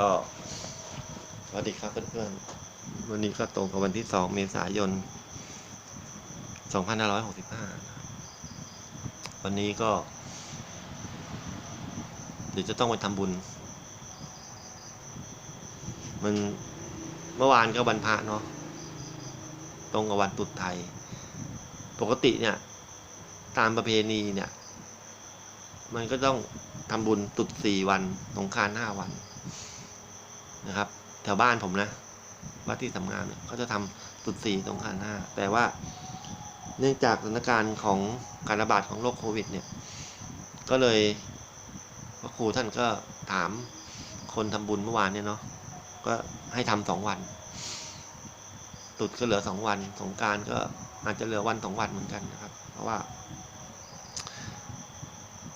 ก็สวัสดีครับเพื่อนๆ วันนี้ก็ตรงกับวันที่ 2 เมษายน 2565นะครับวันนี้ก็ เดี๋ยวจะต้องไปทำบุญ มันเมื่อวานก็วันพระเนาะ ตรงกับวันตรุษไทย ปกติเนี่ย ตามประเพณีเนี่ย มันก็ต้องทำบุญตรุษสี่วันสงการห้าวัน นะครับแถวบ้านผมนะว่าที่ทำงานเนี่ยเขาจะทำตรุษสี่สงกรารห้าแต่ว่าเนื่องจากสถานการณ์ของการระบาดของโรคโควิดเนี่ย ก็เลยพระครูท่านก็ถามคนทำบุญเมื่อวานเนี่ยเนาะก็ให้ทำสองวันตรุษก็เหลือสองวัน สงการก็อาจจะเหลือวันสองวันเหมือนกันนะครับ เพราะว่า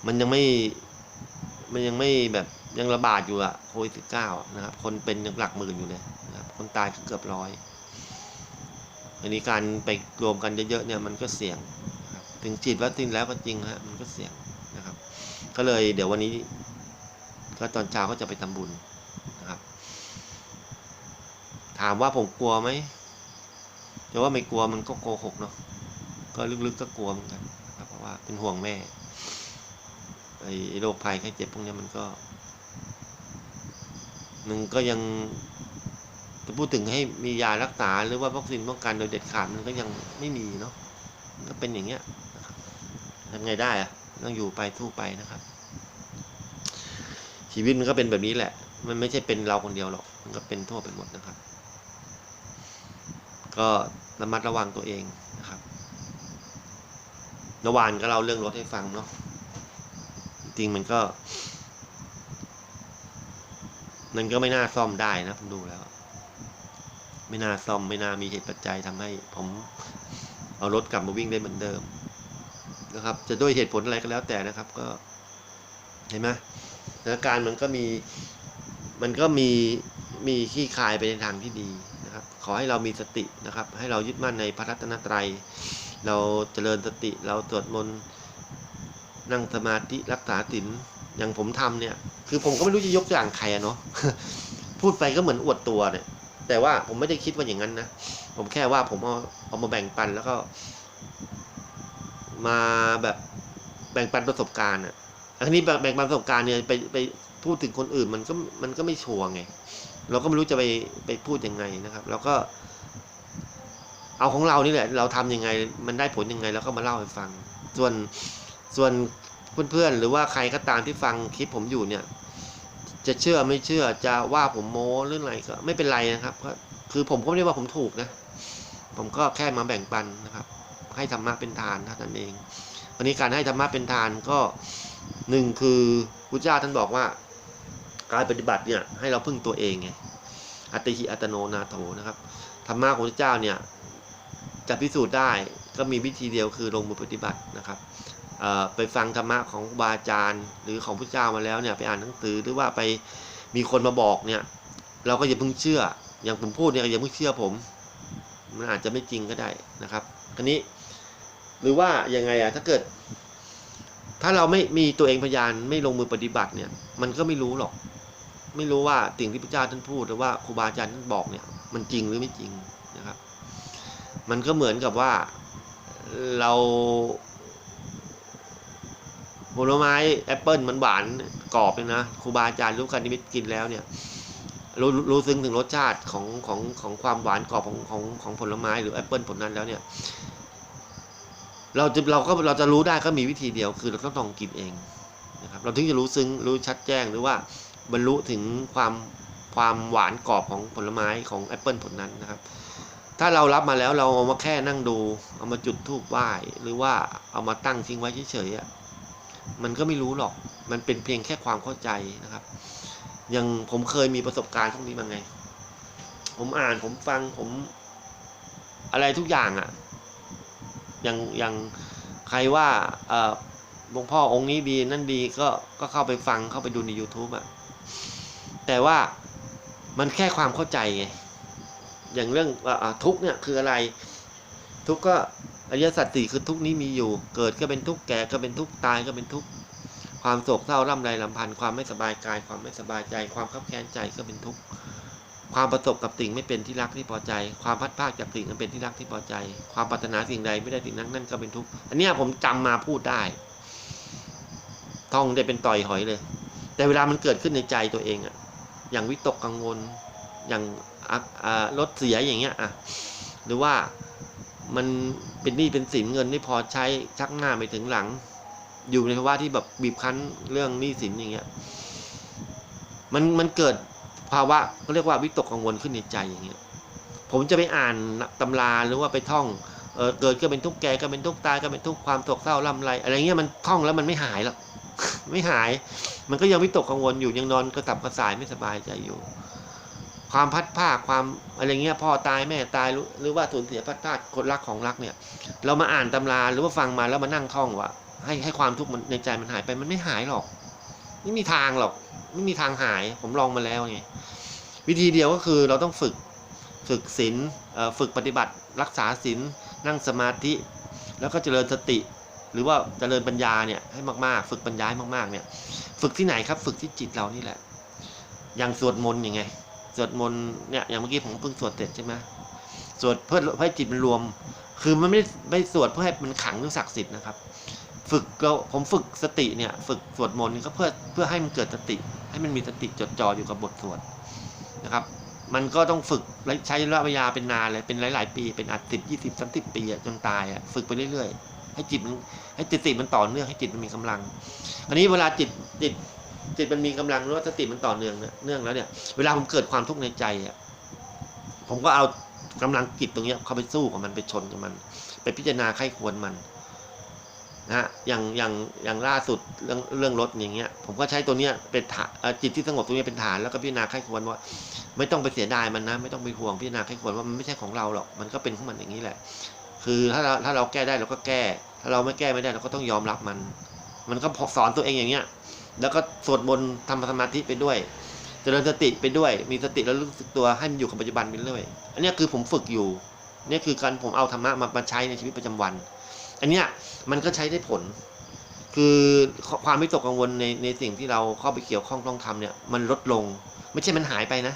มันยังไม่ มันยังไม่แบบ ยังระบาดอยู่อะโควิดสิบเก้านะครับ คนเป็นยังหลักหมื่นอยู่เลยนะครับ คนตายก็เกือบร้อยอันนี้การไปรวมกันเยอะๆเนี่ยมันก็เสี่ยงถึงฉีดวัคซีนแล้วก็จริงฮะมันก็เสี่ยงนะครับ ก็เลยเดี๋ยววันนี้ ก็ตอนเช้าก็จะไปทำบุญนะครับ ถามว่าผมกลัวไหมจะว่าไม่กลัวมันก็โกหกเนาะก็ลึกๆก็กลัวเหมือนกันนะครับเพราะว่าเป็นห่วงแม่ไอ้โรคภัยไข้เจ็บพวกนี้มันก็ มันก็ยังจะพูดถึงให้มียารักษาหรือว่าวัคซีนป้องกันโดยเด็ดขาดมันก็ยังไม่มีเนาะนก็เป็นอย่างเงี้ยทำไงได้อะต้องอยู่ไปทู่ไปนะครับ ชีวิตมันก็เป็นแบบนี้แหละ มันไม่ใช่เป็นเราคนเดียวหรอกมันก็เป็นทั่วไปหมดนะครับ ก็ระมัดระวังตัวเองนะครับเมื่อวานก็เล่าเรื่องรถให้ฟังเนาะจริงมันก็ มันก็ไม่น่าซ่อมได้นะผมดูแล้ว ไม่น่าซ่อมไม่น่ามีเหตุปัจจัยทำให้ ผมเอารถกลับมาวิ่งได้เหมือนเดิม นะครับ จะด้วยเหตุผลอะไรก็แล้วแต่นะครับ ก็เห็นไหมสถานการณ์มันก็มีมันก็มีมีขี้คายไปในทางที่ดีนะครับ ขอให้เรามีสตินะครับ ให้เรายึดมั่นในพระรัตนตรัย เราเจริญสติเราสวดมนต์นั่งสมาธิรักษาศีล อย่างผมทำเนี่ย คือผมก็ไม่รู้จะยกตัวอย่างใครอะเนาะพูดไปก็เหมือนอวดตัวเนี่ย แต่ว่าผมไม่ได้คิดว่าอย่างนั้นนะผมแค่ว่าผมเอาเอามาแบ่งปันแล้วก็ มาแบบแบ่งปันประสบการณ์อะอันนี้แบ่งปันประสบการณ์เนี่ยไปไปพูดถึงคนอื่นมันก็มันก็ไม่ชัวร์ไง เราก็ไม่รู้จะไปไปพูดยังไงนะครับแล้วก็ เอาของเรานี่แหละ เราทำยังไง มันได้ผลยังไง แล้วก็มาเล่าให้ฟัง ส่วนส่วน เพื่อนๆ หรือว่าใครก็ตามที่ฟังคลิปผมอยู่เนี่ย จะเชื่อไม่เชื่อจะว่าผมโม้หรืออะไรก็ไม่เป็นไรนะครับก็คือผมก็ไม่ได้ว่าผมถูกนะ ผมก็แค่มาแบ่งปันนะครับ ให้ธรรมะเป็นทานเท่านั้นเอง วันนี้การให้ธรรมะเป็นทานก็หนึ่งคือพุทธเจ้าท่านบอกว่า การปฏิบัติเนี่ยให้เราพึ่งตัวเองไงอัตติหิอัตโนนาโถนะครับธรรมะของพระเจ้าเนี่ยจะพิสูจน์ได้ก็มีวิธีเดียวคือลงมือปฏิบัตินะครับ ไปฟังธรรมะของครูบาอาจารย์ หรือของพระเจ้ามาแล้วเนี่ยไปอ่านหนังสือหรือว่าไปมีคนมาบอกเนี่ย เราก็อย่าเพิ่งเชื่อ อย่างผมพูดเนี่ยอย่าเพิ่งเชื่อผม มันอาจจะไม่จริงก็ได้นะครับคันนี้หรือว่ายังไงอะถ้าเกิด ถ้าเราไม่มีตัวเองพยานไม่ลงมือปฏิบัติเนี่ย มันก็ไม่รู้หรอก ไม่รู้ว่าสิ่งที่พระเจ้าท่านพูดหรือว่าครูบาอาจารย์ท่านบอกเนี่ย มันจริงหรือไม่จริงนะครับ มันก็เหมือนกับว่าเรา ผลไม้แอปเปิลมันหวานกรอบเลยนะครูบาอาจารย์รู้กันนิมิตกินแล้วเนี่ยรู้รู้ซึ้งถึงรสชาติของของของความหวานกรอบของของของผลไม้หรือแอปเปิลผลนั้นแล้วเนี่ย เราจะเราก็เราจะรู้ได้ก็มีวิธีเดียวคือเราต้องลองกินเองนะครับ เราถึงจะรู้ซึ้งรู้ชัดแจ้งหรือว่าบรรลุถึงความความหวานกรอบของผลไม้ของแอปเปิลผลนั้นนะครับ ถ้าเรารับมาแล้วเราเอามาแค่นั่งดู เอามาจุดธูปไหว้หรือว่าเอามาตั้งทิ้งไว้เฉยๆอะ มันก็ไม่รู้หรอก มันเป็นเพียงแค่ความเข้าใจนะครับอย่างผมเคยมีประสบการณ์พวกนี้มาไง ผมอ่านผมฟังผม อะไรทุกอย่างอะ่ะอย่างอย่างใครว่าเออหลวงพ่อองค์นี้ดีนั่นดีก็ก็เข้าไปฟังเข้าไปดูใน YouTube อะ่ะแต่ว่ามันแค่ความเข้าใจไงอย่างเรื่องอทุกเนี่ยคืออะไร ทุกก็ ริยสัจสี่คือทุกนี้มีอยู่ เกิดก็เป็นทุกแก่ก็เป็นทุกตายก็เป็นทุกความโศกเศร้าร่ำไรลำพันธ์ความไม่สบายกาย ความไม่สบายใจ ความขับแค้นใจก็เป็นทุกข์ความประสบกับสิ่งไม่เป็นที่รักที่พอใจ ความพัดพาดจากสิ่งอันเป็นที่รักที่พอใจ ความปรารถนาสิ่งใดไม่ได้สิ่งนั้นนั่นก็เป็นทุกข์อันนี้ผมจำมาพูดได้ ท่องได้เป็นต่อยหอยเลย แต่เวลามันเกิดขึ้นในใจตัวเองอะอย่างวิตกกังวล อย่างรถเสียอย่างเงี้ยอะหรือว่ามัน เป็นหนี้เป็นสินเงินไม่พอใช้ชักหน้าไปถึงหลัง อยู่ในภาวะที่แบบบีบคั้นเรื่องหนี้สินอย่างเงี้ย มันมันเกิดภาวะก็เรียกว่าวิตกกังวลขึ้นในใจอย่างเงี้ย ผมจะไปอ่านตำราหรือว่าไปท่องเออเกิดก็เป็นทุกข์แก่ก็เป็นทุกข์ตายก็เป็นทุกข์ความโศกเศร้าลำไรอะไรเงี้ยมันท่องแล้วมันไม่หายหรอกไม่หาย มันก็ยังวิตกกังวลอยู่ยังนอนกระตับกระส่ายไม่สบายใจอยู่ ความพัดภาคความอะไรเงี้ยพ่อตายแม่ตายหรือว่าสูญเสียพัดพลาคนรักของรักเนี่ย เรามาอ่านตำราหรือว่าฟังมาแล้วมานั่งท่องว่าให้ให้ความทุกข์มันในใจมันหายไปมันไม่หายหรอกไม่มีทางหรอก ไม่มีทางหายผมลองมาแล้วไงวิธีเดียวก็คือเราต้องฝึกฝึกศีลฝึกปฏิบัติ รักษาศีลนั่งสมาธิ แล้วก็เจริญสติ หรือว่าเจริญปัญญาเนี่ยให้มากๆ ฝึกปัญญาให้มากๆเนี่ย ฝึกที่ไหนครับ ฝึกที่จิตเรานี่แหละ อย่างสวดมนต์ยังไง สวดมนต์เนี่ยอย่างเมื่อกี้ผมเพิ่งสวดเสร็จใช่ไหมสวดเพื่อเพื่อให้จิตมันรวม คือมันไม่ได้ไม่สวดเพื่อให้มันขังหรือศักดิ์สิทธิ์นะครับ ฝึกเราผมฝึกสติเนี่ย ฝึกสวดมนต์ก็เพื่อเพื่อให้มันเกิดสติ ให้มันมีสติจดจ่ออยู่กับบทสวดนะครับ มันก็ต้องฝึกใช้ระยะเวลาเป็นนานเลยเป็นหลาย ๆ ปีเป็นอัดสิบยี่สิบสามสิบปีจนตายอะฝึกไปเรื่อยๆให้จิตมันให้จิตมันต่อเนื่องให้จิตมันมีกำลัง อันนี้เวลาจิตจิต จิตมันมีกำลังหรือว่าสติมันต่อเนื่องเนี่ยเนื่องแล้วเนี่ย เวลาผมเกิดความทุกข์ในใจอะผมก็เอากำลังจิตตรงเนี้ยเข้าไปสู้กับมันไปชนกับมัน ไปพิจารณาไข้ควรมันนะฮะอย่างอย่างอย่างล่าสุดเรื่องเรื่องรถอย่างเงี้ย ผมก็ใช้ตัวเนี้ยเป็นฐานจิตที่สงบตรงเนี้ยเป็นฐานแล้วก็พิจารณาไข้ควรว่า ไม่ต้องไปเสียดายมันนะ ไม่ต้องไปห่วงพิจารณาไข้ควรว่ามันไม่ใช่ของเราหรอกมันก็เป็นของมันอย่างนี้แหละ คือถ้าเราถ้าเราแก้ได้เราก็แก้ ถ้าเราไม่แก้ไม่ได้เราก็ต้องยอมรับมัน มันก็สอนตัวเองอย่างเงี้ย แล้วก็สวดมนต์ทำสมาธิไปด้วย เจริญสติไปด้วย มีสติแล้วรู้สึกตัวให้มันอยู่กับปัจจุบันไปเรื่อยอันนี้คือผมฝึกอยู่เนี่ยคือการผมเอาธรรมะมามาใช้ในชีวิตประจำวัน อันเนี้ยมันก็ใช้ได้ผล คือความไม่ตกกังวลในในสิ่งที่เราเข้าไปเกี่ยวข้องต้องทำเนี่ย มันลดลง ไม่ใช่มันหายไปนะ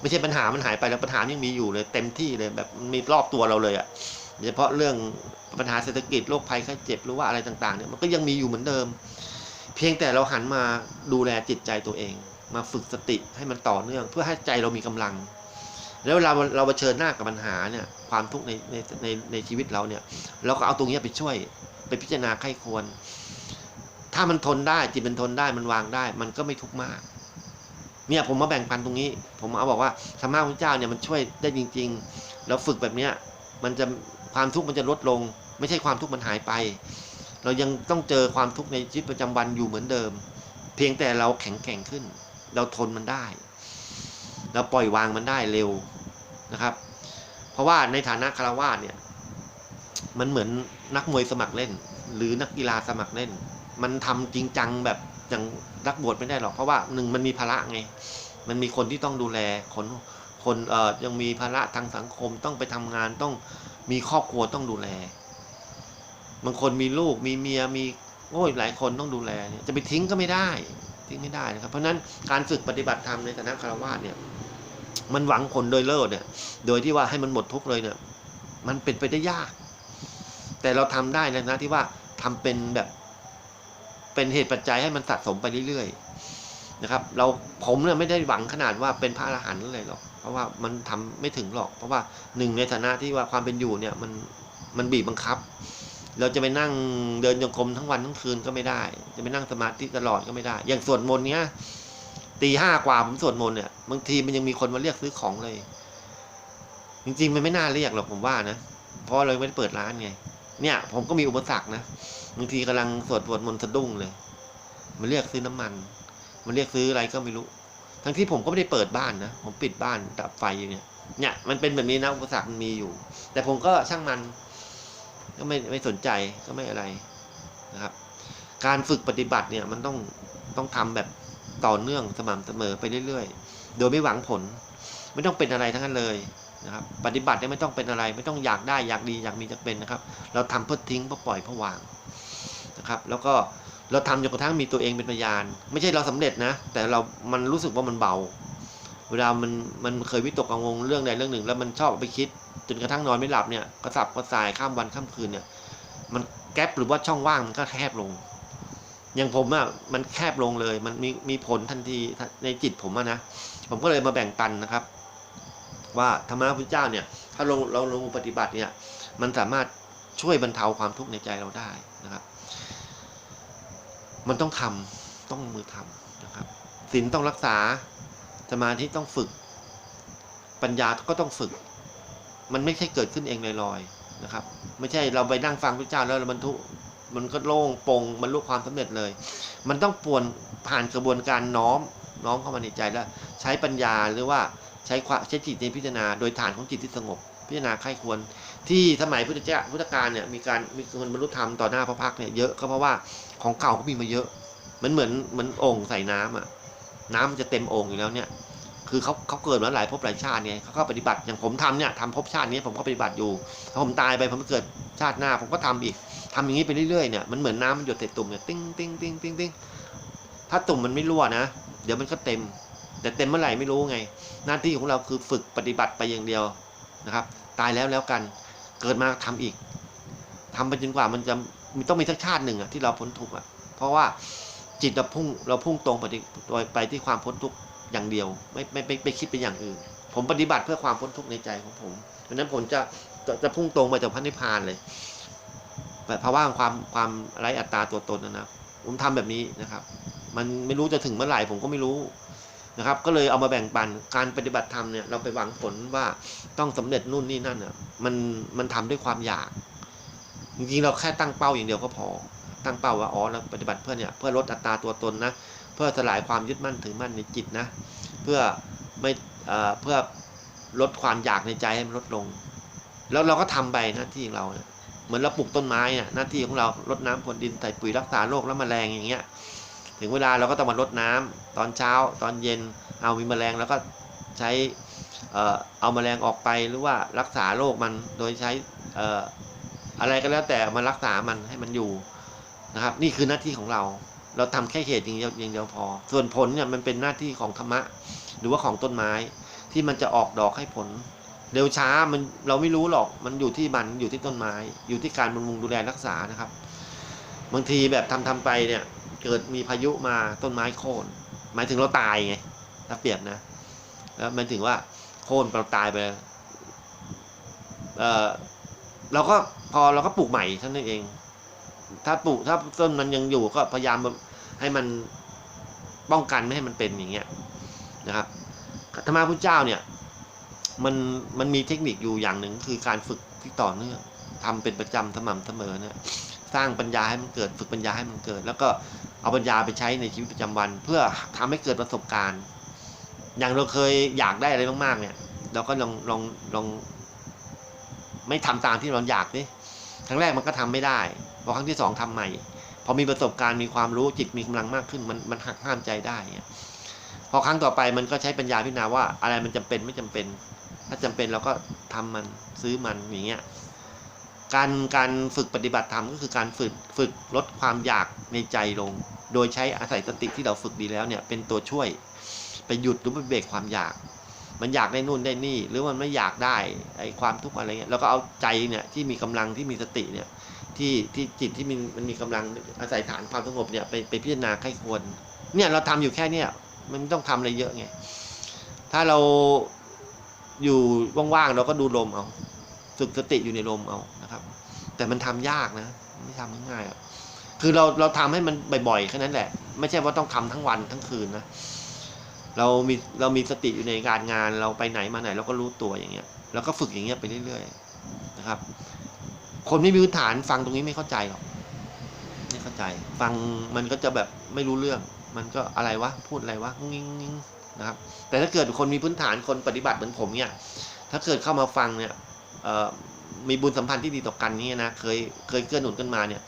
ไม่ใช่ปัญหามันหายไปแล้วปัญหายังมีอยู่เลย เต็มที่เลยแบบมีรอบตัวเราเลยอะ่ะโดยเฉพาะเรื่องปัญหาเศรษฐกิจโรคภัยไข้เจ็บหรือว่าอะไรต่างๆเนี่ยมันก็ยังมีอยู่เหมือนเดิม เพียงแต่เราหันมาดูแลจิตใจตัวเอง มาฝึกสติให้มันต่อเนื่อง เพื่อให้ใจเรามีกำลัง แล้วเวลาเราเผชิญหน้ากับปัญหาเนี่ยความทุกข์ในในในในชีวิตเราเนี่ย เราก็เอาตรงนี้ไปช่วยไปพิจารณาไข้ควร ถ้ามันทนได้จิตมันทนได้มันวางได้ มันก็ไม่ทุกข์มากเนี่ยผมมาแบ่งปันตรงนี้ ผมเอาบอกว่าธรรมะพระเจ้าเนี่ยมันช่วยได้จริง ๆ แล้วฝึกแบบเนี้ยมันจะความทุกข์มันจะลดลง ไม่ใช่ความทุกข์มันหายไป เรายังต้องเจอความทุกข์ในชีวิตประจำวันอยู่เหมือนเดิม เพียงแต่เราแข็งแกร่งขึ้น เราทนมันได้ เราปล่อยวางมันได้เร็วนะครับ เพราะว่าในฐานะคารวาสเนี่ย มันเหมือนนักมวยสมัครเล่น หรือนักกีฬาสมัครเล่น มันทำจริงจังแบบอย่างรักบวชไม่ได้หรอกเพราะว่าหนึ่งมันมีภาระไง มันมีคนที่ต้องดูแลคนคนเอ่อยังมีภาระทางสังคมต้องไปทำงานต้องมีครอบครัวต้องดูแล บางคนมีลูกมีเมียมีโอ้ยหลายคนต้องดูแลเนี่ยจะไปทิ้งก็ไม่ได้ทิ้งไม่ได้นะครับ เพราะฉะนั้นการฝึกปฏิบัติธรรมในฐานะคารวะเนี่ย มันหวังผลโดยเลิศเนี่ย โดยที่ว่าให้มันหมดทุกข์เลยเนี่ย มันเป็นไปได้ยาก แต่เราทำได้นะนะที่ว่าทำเป็นแบบเป็นเหตุปัจจัยให้มันสะสมไปเรื่อยๆนะครับ เราผมเนี่ยไม่ได้หวังขนาดว่าเป็นพระอรหันต์เลยหรอก เพราะว่ามันทำไม่ถึงหรอก เพราะว่าหนึ่งในฐานะที่ว่าความเป็นอยู่เนี่ย มันมันบีบบังคับ เราจะไปนั่งเดินจงกรมทั้งวันทั้งคืนก็ไม่ได้ จะไปนั่งสมาธิตลอดก็ไม่ได้ อย่างสวดมนต์เนี้ยตีห้ากว่าผมสวดมนต์เนี่ยบางทีมันยังมีคนมาเรียกซื้อของเลย จริงๆมันไม่น่าเรียกหรอกผมว่านะเพราะเราไม่ได้เปิดร้านไงเนี่ย ผมก็มีอุปสรรคนะบางทีกำลังสวดบทมนต์สะดุ้งเลย มันเรียกซื้อน้ำมัน มันเรียกซื้ออะไรก็ไม่รู้ ทั้งที่ผมก็ไม่ได้เปิดบ้านนะผมปิดบ้านดับไฟอยู่เนี่ยเนี่ยมันเป็นแบบนี้นะอุปสรรคมันมีอยู่ แต่ผมก็ช่างมัน ก็ไม่ไม่สนใจก็ไม่อะไรนะครับ การฝึกปฏิบัติเนี่ยมันต้องต้องทำแบบต่อเนื่องสม่ำเสมอไปเรื่อยๆ โดยไม่หวังผล ไม่ต้องเป็นอะไรทั้งนั้นเลยนะครับ ปฏิบัติเนี่ยไม่ต้องเป็นอะไร ไม่ต้องอยากได้อยากดีอยากมีอยากเป็นนะครับ เราทำเพื่อทิ้งเพื่อปล่อยเพื่อวางนะครับ แล้วก็เราทำจนกระทั่งมีตัวเองเป็นพยาน ไม่ใช่เราสำเร็จนะ แต่เรามันรู้สึกว่ามันเบา เวลามันมันเคยวิตกกังวลเรื่องใดเรื่องหนึ่ง แล้วมันชอบไปคิดจนกระทั่งนอนไม่หลับเนี่ยกระสับกระส่ายข้ามวันข้ามคืนเนี่ย มันแก๊ปหรือว่าช่องว่างมันก็แคบลง อย่างผมอะมันแคบลงเลย มันมีมีผลทันทีในจิตผมอะนะผมก็เลยมาแบ่งปันนะครับ ว่าธรรมะพุทธเจ้าเนี่ย ถ้าลงเราลงปฏิบัติเนี่ย มันสามารถช่วยบรรเทาความทุกข์ในใจเราได้นะครับ มันต้องทำต้องลงมือทำนะครับศีลต้องรักษา สมาธิต้องฝึก ปัญญาก็ต้องฝึก มันไม่ใช่เกิดขึ้นเองลอยๆนะครับ ไม่ใช่เราไปนั่งฟังพระเจ้าแล้วมันทุมันก็โล่งโปร่งบรรลุความสำเร็จเลย มันต้องปวนผ่านกระบวนการน้อมน้อมเข้ามาในใจแล้ว ใช้ปัญญาหรือว่าใช้ความใช้จิตในพิจารณา โดยฐานของจิตที่สงบ พิจารณาใครควร ที่สมัยพุทธเจ้าพุทธกาลเนี่ยมีการมีคนบรรลุธรรมต่อหน้าพระพักเนี่ยเยอะก็เพราะว่าของเก่าก็มีมาเยอะ มันเหมือนเหมือนโอ่งใส่น้ำอะ น้ำมันจะเต็มโอ่งอยู่แล้วเนี่ยคือเขาเขาเกิดมาหลายภพหลายชาติไงเขาก็ปฏิบัติอย่างผมทำเนี่ยทำภพชาตินี้ผมก็ปฏิบัติอยู่ถ้าผมตายไปผมเกิดชาติหน้า ผมก็ทำอีกทำอย่างนี้ไปเรื่อยๆเนี่ยมันเหมือนน้ำมันหยดใส่ตุ่มเนี่ยติ้งติ้งติ้งติ้งติ้งถ้าตุ่มมันไม่รั่วนะ เดี๋ยวมันก็เต็ม แต่เต็มเมื่อไหร่ไม่รู้ไง หน้าที่ของเราคือฝึกปฏิบัติไปอย่างเดียวนะครับ ตายแล้วแล้วกันเกิดมาทำอีกทำไปจนกว่ามันจะมีต้องมีสักชาติหนึ่งอะที่เราพ้นทุกข์อะเพราะว่า จิตเราพุ่งเราพุ่งตรงไปที่ไปที่ความพ้นทุกข์อย่างเดียว ไม่ไม่ไมไม่คิดเป็นอย่างอื่น ผมปฏิบัติเพื่อความพ้นทุกข์ในใจของผมเพราะนั้นผมจะจะจะพุ่งตรงไปจากพระนิพพานเลยแบบภาวะของความความไร้อัตตาตัวตนนะนะผมทำแบบนี้นะครับ มันไม่รู้จะถึงเมื่อไหร่ผมก็ไม่รู้นะครับ ก็เลยเอามาแบ่งปันการปฏิบัติธรรมเนี่ยเราไปหวังผลว่าต้องสำเร็จนู่นนี่นั่นอะมันมันทำด้วยความอยาก จริงๆเราแค่ตั้งเป้าอย่างเดียวก็พอ ตั้งเป้าว่าอ๋อเราปฏิบัติเพื่อเนี่ยเพื่อลดอัตราตัวตนนะเพื่อสลายความยึดมั่นถือมั่นในจิตนะเพื่อไม่เอ่อเพื่อลดความอยากในใจให้มันลดลง แล้วเราก็ทำไปหน้าที่ของเราเนี่ยเหมือนเราปลูกต้นไม้อะหน้าที่ของเราลดน้ำพรวนดินใส่ปุ๋ยรักษาโรคและแมลงอย่างเงี้ย ถึงเวลาเราก็ต้องมาลดน้ำตอนเช้า ตอนเย็นเอามีแมลงแล้วก็ใช้เอ่อเอาแมลงออกไปหรือว่ารักษาโรคมันโดยใช้เอ่ออะไรก็แล้วแต่มารักษามันให้มันอยู่ นะครับ นี่คือหน้าที่ของเรา เราทำแค่เหตุอย่างเดียวอย่างเดียวพอ ส่วนผลเนี่ยมันเป็นหน้าที่ของธรรมะ หรือว่าของต้นไม้ ที่มันจะออกดอกให้ผล เร็วช้ามันเราไม่รู้หรอกมันอยู่ที่มันอยู่ที่ต้นไม้ อยู่ที่การบำรุงดูแลรักษานะครับ บางทีแบบทำทำไปเนี่ย เกิดมีพายุมาต้นไม้โค่นหมายถึงเราตายไงถ้าเปรียบนะแล้วหมายถึงว่าโค่นเราตายไปเออเราก็พอเราก็ปลูกใหม่ท่านั้นเอง ถ้าปลูกถ้าต้นมันยังอยู่ก็พยายามให้มันป้องกันไม่ให้มันเป็นอย่างเงี้ยนะครับธรรมะพุทธเจ้าเนี่ยมันมันมีเทคนิคอยู่อย่างหนึ่งคือการฝึกที่ต่อเนื่องทำเป็นประจำสม่ำเสมอเนี่ยสร้างปัญญาให้มันเกิดฝึกปัญญาให้มันเกิด แล้วก็เอาปัญญาไปใช้ในชีวิตประจำวัน เพื่อทำให้เกิดประสบการณ์ อย่างเราเคยอยากได้อะไรมากๆเนี่ย เราก็ลองลองลอง ไม่ทำตามที่เราอยากดิครั้งแรกมันก็ทำไม่ได้ พอครั้งที่สองทำใหม่ พอมีประสบการณ์มีความรู้จิตมีกำลังมากขึ้น มันมันหักห้ามใจได้พอครั้งต่อไปมันก็ใช้ปัญญาพิจารณาว่า อะไรมันจำเป็นไม่จำเป็น ถ้าจำเป็นเราก็ทำมันซื้อมันอย่างเงี้ยการการฝึกปฏิบัติธรรมก็คือการฝึกฝึกลดความอยากในใจลง โดยใช้อาศัยสติที่เราฝึกดีแล้วเนี่ยเป็นตัวช่วย ไปหยุดหรือไปเบรกความอยาก มันอยากได้นู่นได้นี่ หรือมันไม่อยากได้ไอความทุกข์อะไรเงี้ยเราก็เอาใจเนี่ยที่มีกำลังที่มีสติเนี่ย ที่ที่จิตที่มันมันมีกำลังอาศัยฐานความสงบเนี่ยไปไปพิจารณาใครควร เนี่ยเราทำอยู่แค่เนี่ยมันไม่ต้องทำอะไรเยอะไง ถ้าเราอยู่ว่างๆเราก็ดูลมเอาฝึกสติอยู่ในลมเอานะครับ แต่มันทำยากนะ ไม่ทำง่ายๆอะคือเราเราทำให้มันบ่อยๆแค่นั้นแหละ ไม่ใช่ว่าต้องทำทั้งวันทั้งคืนนะเรามีเรามีสติอยู่ในการงานเราไปไหนมาไหน เราก็รู้ตัวอย่างเงี้ยแล้วก็ฝึกอย่างเงี้ยไปเรื่อยๆนะครับ คนไม่มีพื้นฐานฟังตรงนี้ไม่เข้าใจหรอกไม่เข้าใจ ฟังมันก็จะแบบไม่รู้เรื่อง มันก็อะไรวะพูดอะไรวะงิ้งงิ้งนะครับ แต่ถ้าเกิดคนมีพื้นฐานคนปฏิบัติเหมือนผมเนี่ย ถ้าเกิดเข้ามาฟังเนี่ยมีบุญสัมพันธ์ที่ดีต่อกันนี่นะเคยเคยเกื้อหนุนกันมาเนี่ย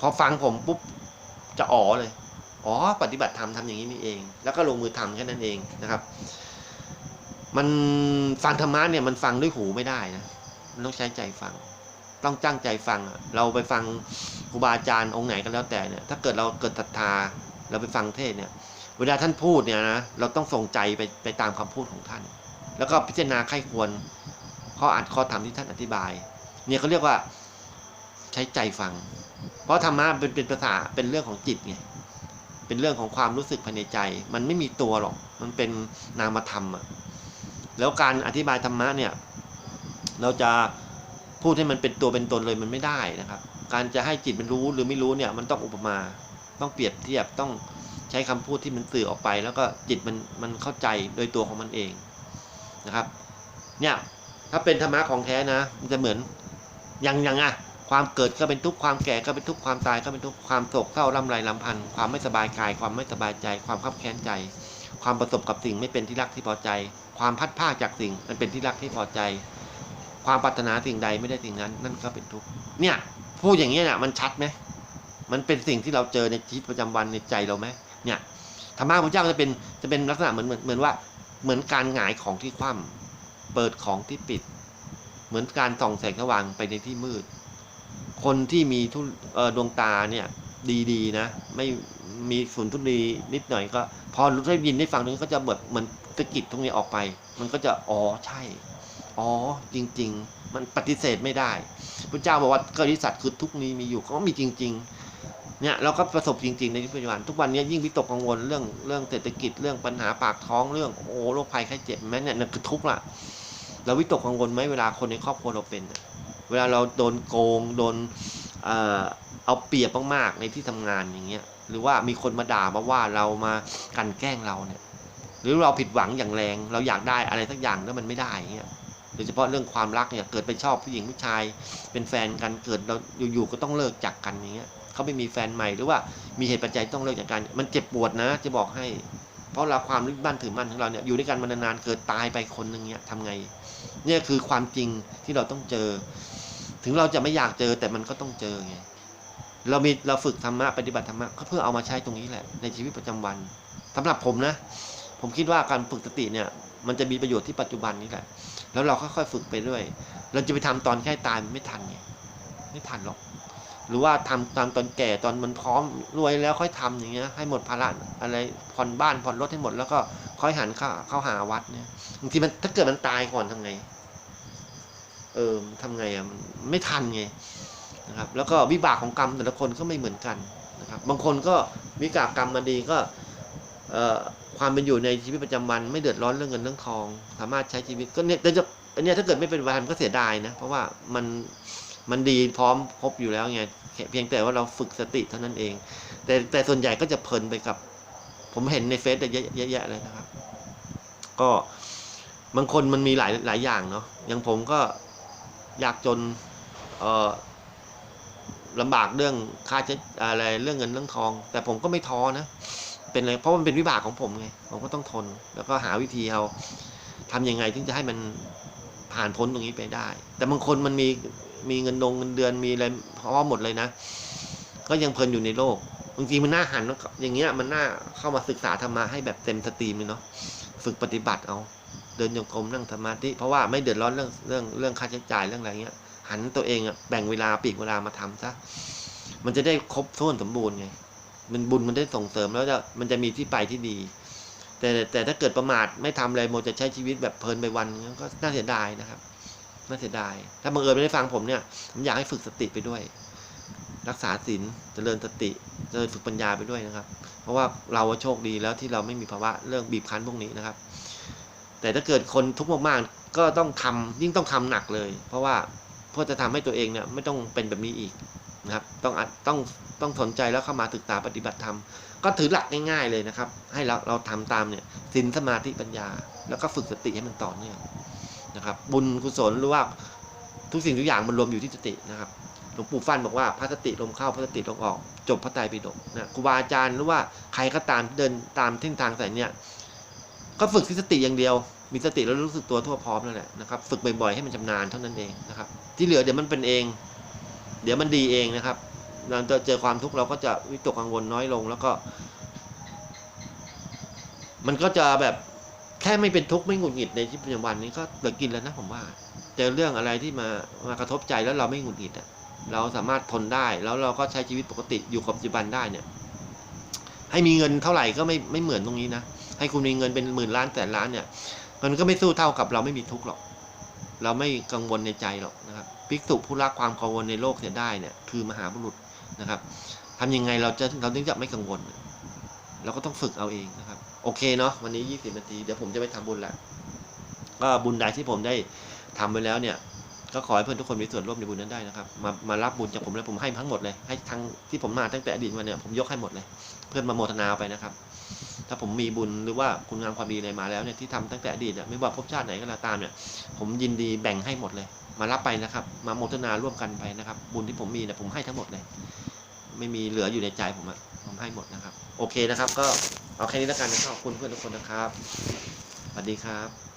พอฟังผมปุ๊บจะอ๋อเลยอ๋อปฏิบัติธรรมทำอย่างนี้นี่เอง แล้วก็ลงมือทำแค่นั้นเองนะครับ มันฟังธรรมะเนี่ยมันฟังด้วยหูไม่ได้นะมันต้องใช้ใจฟัง ต้องจ้างใจฟังเราไปฟังครูบาอาจารย์องค์ไหนก็แล้วแต่เนี่ยถ้าเกิดเราเกิดศรัทธาเราไปฟังเทศเนี่ย เวลาท่านพูดเนี่ยนะเราต้องส่งใจไปไปตามคำพูดของท่าน แล้วก็พิจารณาไข้ควรข้ออัดข้อธรรมที่ท่านอธิบาย เนี่ยเขาเรียกว่าใช้ใจฟัง เพราะธรรมะเป็นเป็นภาษาเป็นเรื่องของจิตไงเป็นเรื่องของความรู้สึกภายในใจ มันไม่มีตัวหรอก มันเป็นนามธรรมอะแล้วการอธิบายธรรมะเนี่ย เราจะ พูดให้มันเป็นตัวเป็นตนเลยมันไม่ได้นะครับ การจะให้จิตมันรู้หรือไม่รู้เนี่ยมันต้องอุปมาต้องเปรียบเทียบต้องใช้คำพูดที่มันสื่อออกไป แล้วก็จิตมันมันเข้าใจโดยตัวของมันเองนะครับ เนี่ยถ้าเป็นธรรมะของแท้นะ มันจะเหมือนอย่างอย่างอะความเกิดก็เป็นทุกข์ความแก่ก็เป็นทุกข์ความตายก็เป็นทุกข์ความโศกเศร้าลำไรลำพันธ์ความไม่สบายกาย ความไม่สบายใจ ความขับแค้นใจ ความประสบกับสิ่งไม่เป็นที่รักที่พอใจ ความพัดพราจากสิ่งมันเป็นที่รักที่พอใจ ความปรารถนาสิ่งใดไม่ได้สิ่งนั้น นั่นก็เป็นทุกข์เนี่ยพูดอย่างนี้เนี่ยมันชัดไหมมันเป็นสิ่งที่เราเจอในชีวิตประจำวันในใจเราไหมเนี่ยธรรมะพระเจ้าจะเป็นจะเป็นลักษณะเหมือนเหมือนเหมือนว่าเหมือนการหงายของที่คว่ำเปิดของที่ปิด เหมือนการส่องแสงสว่างไปในที่มืด คนที่มีทุ่ดวงตาเนี่ยดีๆนะ ไม่มีศูนทุลีนิดหน่อยก็ พอรู้ได้ยินได้ฟังตรงนี้ก็จะแบบเหมือนตะกิดตรงนี้ออกไป มันก็จะอ๋อใช่ อ๋อจริง ๆ มันปฏิเสธไม่ได้พระเจ้าบอกว่าเกิดที่สัตว์คือทุกนี้มีอยู่ก็มีจริง ๆ เนี่ยเราก็ประสบจริง ๆ ในปัจจุบันทุกวันนี้ยิ่งวิตกกังวลเรื่องเรื่องเศรษฐกิจเรื่องปัญหาปากท้องเรื่องโอ้โรคภัยไข้เจ็บแม้เนี่ยนั่นคือทุกข์ละเราวิตกกังวลไหมเวลาคนในครอบครัวเราเป็น เวลาเราโดนโกงโดนเอาเปรียบมากๆในที่ทำงานอย่างเงี้ยหรือว่ามีคนมาด่ามาว่าเรามากันแกล้งเราเนี่ย หรือเราผิดหวังอย่างแรง เราอยากได้อะไรสักอย่างแล้วมันไม่ได้อย่างเงี้ย โดยเฉพาะเรื่องความรักเนี่ยเกิดไปชอบผู้หญิงผู้ชาย เป็นแฟนกันเกิดเราอยู่ๆก็ต้องเลิกจากกันอย่างเงี้ยเขาไม่มีแฟนใหม่หรือว่ามีเหตุปัจจัยต้องเลิกจากกัน มันเจ็บปวดนะ จะบอกให้ เพราะเราความยึดมั่นถือมั่นของเราเนี่ยอยู่ด้วยกันมานานๆเกิดตายไปคนหนึ่งเนี่ยทำไง เนี่ยคือความจริงที่เราต้องเจอ ถึงเราจะไม่อยากเจอแต่มันก็ต้องเจอไงเรามีเราฝึกธรรมะปฏิบัติธรรมะก็เพื่อเอามาใช้ตรงนี้แหละ ในชีวิตประจำวันสำหรับผมนะ ผมคิดว่าการฝึกสติเนี่ย มันจะมีประโยชน์ที่ปัจจุบันนี้แหละ แล้วเราค่อยๆฝึกไปเรื่อยเราจะไปทำตอนแค่ตายมันไม่ทันไงไม่ทันหรอก หรือว่าทำตามตอนแก่ตอนมันพร้อมรวยแล้วค่อยทำอย่างเงี้ย ให้หมดภาระอะไรผ่อนบ้านผ่อนรถให้หมดแล้วก็ค่อยหันเข้าเข้าหาวัดเนี่ยบางทีมันถ้าเกิดมันตายก่อนทำไง เออทำไงอะมันไม่ทันไงนะครับ แล้วก็วิบากของกรรมแต่ละคนก็ไม่เหมือนกันนะครับ บางคนก็วิบากกรรมมาดีก็ เอ่อ ความเป็นอยู่ในชีวิตประจำวันไม่เดือดร้อนเรื่องเงินเรื่องทอง สามารถใช้ชีวิตก็เนี่ยแต่จะอันนี้ถ้าเกิดไม่เป็นวันก็เสียดายนะ เพราะว่ามันมันดีพร้อมครบอยู่แล้วไงเพียงแต่ว่าเราฝึกสติเท่านั้นเอง แต่แต่ส่วนใหญ่ก็จะเพลินไปกับ ผมเห็นในเฟซเยอะแยะเลยนะครับ ก็บางคนมันมีหลายหลายอย่างเนาะอย่างผมก็อยากจนเออลำบากเรื่องค่าใช้อะไรเรื่องเงินเรื่องทอง แต่ผมก็ไม่ท้อนะ เป็นอะไรเพราะมันเป็นวิบากของผมไงผมก็ต้องทน แล้วก็หาวิธีเอาทำยังไงถึงจะให้มันผ่านพ้นตรงนี้ไปได้ แต่บางคนมันมีมีเงินดงเงินเดือนมีอะไรพร้อมหมดเลยนะ ก็ยังเพลินอยู่ในโลกบางทีมันน่าหันอย่างเงี้ยมันน่าเข้ามาศึกษาธรรมะให้แบบเต็มสตรีมเลยเนาะฝึกปฏิบัติเอาเดินโยกรมนั่งสมาธิเพราะว่าไม่เดือดร้อนเรื่องเรื่องเรื่องค่าใช้จ่ายเรื่องอะไรเงี้ยหันตัวเองอะแบ่งเวลาปีกเวลามาทำซะมันจะได้ครบถ้วนสมบูรณ์ไง มันบุญมันได้ส่งเสริมแล้วจะมันจะมีที่ไปที่ดี แต่แต่ถ้าเกิดประมาทไม่ทำอะไรโมจะใช้ชีวิตแบบเพลินไปวันก็น่าเสียดายนะครับน่าเสียดาย ถ้าบังเอิญไม่ได้ฟังผมเนี่ยผมอยากให้ฝึกสติไปด้วย รักษาศีลเจริญสติเจริญฝึกปัญญาไปด้วยนะครับ เพราะว่าเราโชคดีแล้วที่เราไม่มีภาวะเรื่องบีบคั้นพวกนี้นะครับ แต่ถ้าเกิดคนทุกข์มากๆก็ต้องทำยิ่งต้องทำหนักเลย เพราะว่าเพื่อจะทำให้ตัวเองเนี่ยไม่ต้องเป็นแบบนี้อีก นะครับต้องต้องต้องสนใจแล้วเข้ามาศึกษาปฏิบัติธรรมก็ถือหลักง่ายๆเลยนะครับ ให้เราเราทำตามเนี่ยสินสมาธิปัญญา แล้วก็ฝึกสติให้มันต่อเนื่องนะครับ บุญกุศลหรือว่าทุกสิ่งทุกอย่างมันรวมอยู่ที่สตินะครับหลวงปู่ฟั่นบอกว่าพระสติลมเข้าพระสติลมออก จบพระไตรปิฎกนะครูบาอาจารย์หรือว่าใครก็ตามเดินตามเส้นทางสายเนี่ยก็ฝึกที่สติอย่างเดียว มีสติแล้วรู้สึกตัวทั่วพร้อมนั่นแหละนะครับ ฝึกบ่อยๆให้มันชำนาญเท่านั้นเองนะครับ ที่เหลือเดี๋ยวมันเป็นเอง เดี๋ยวมันดีเองนะครับ เราจะเจอความทุกข์เราก็จะวิตกกังวลน้อยลงแล้วก็ มันก็จะแบบแค่ไม่เป็นทุกข์ไม่หงุดหงิดในชีวิตประจำวันนี้ก็เหลือกินแล้วนะผมว่า เจอเรื่องอะไรที่มามากระทบใจแล้วเราไม่หงุดหงิดอะเราสามารถทนได้แล้วเราก็ใช้ชีวิตปกติอยู่กับปัจจุบันได้เนี่ย ให้มีเงินเท่าไหร่ก็ไม่ไม่เหมือนตรงนี้นะให้คุณมีเงินเป็นหมื่นล้านแสนล้านเนี่ย มันก็ไม่สู้เท่ากับเราไม่มีทุกข์หรอก เราไม่กังวลในใจหรอก นะครับภิกษุผู้รักความกังวลในโลกเสียได้เนี่ยคือมหาบุรุษนะครับทำยังไงเราจะเราถึงจะไม่กังวลเราก็ต้องฝึกเอาเองนะครับ โอเคเนาะวันนี้ยี่สิบนาที เดี๋ยวผมจะไปทำบุญแล้วก็บุญใดที่ผมได้ทำไปแล้วเนี่ยก็ขอให้เพื่อนทุกคนมีส่วนร่วมในบุญนั้นได้นะครับ มามารับบุญจากผมแล้วผมให้ทั้งหมดเลย ให้ทั้งที่ผมมาตั้งแต่อดีตมาเนี่ยผมยกให้หมดเลย เพื่อนมาโมทนาไปนะครับ ถ้าผมมีบุญหรือว่าคุณงามความดีอะไรมาแล้วเนี่ยที่ทำตั้งแต่อดีตเนี่ยไม่ว่าภพชาติไหนก็แล้วตามเนี่ย ผมยินดีแบ่งให้หมดเลย มารับไปนะครับ มาโมทนาร่วมกันไปนะครับ บุญที่ผมมีเนี่ยผมให้ทั้งหมดเลย ไม่มีเหลืออยู่ในใจผมอะผมให้หมดนะครับ โอเคนะครับ ก็เอาแค่นี้แล้วกันนะครับขอบคุณเพื่อนทุกคนนะครับสวัสดีครับ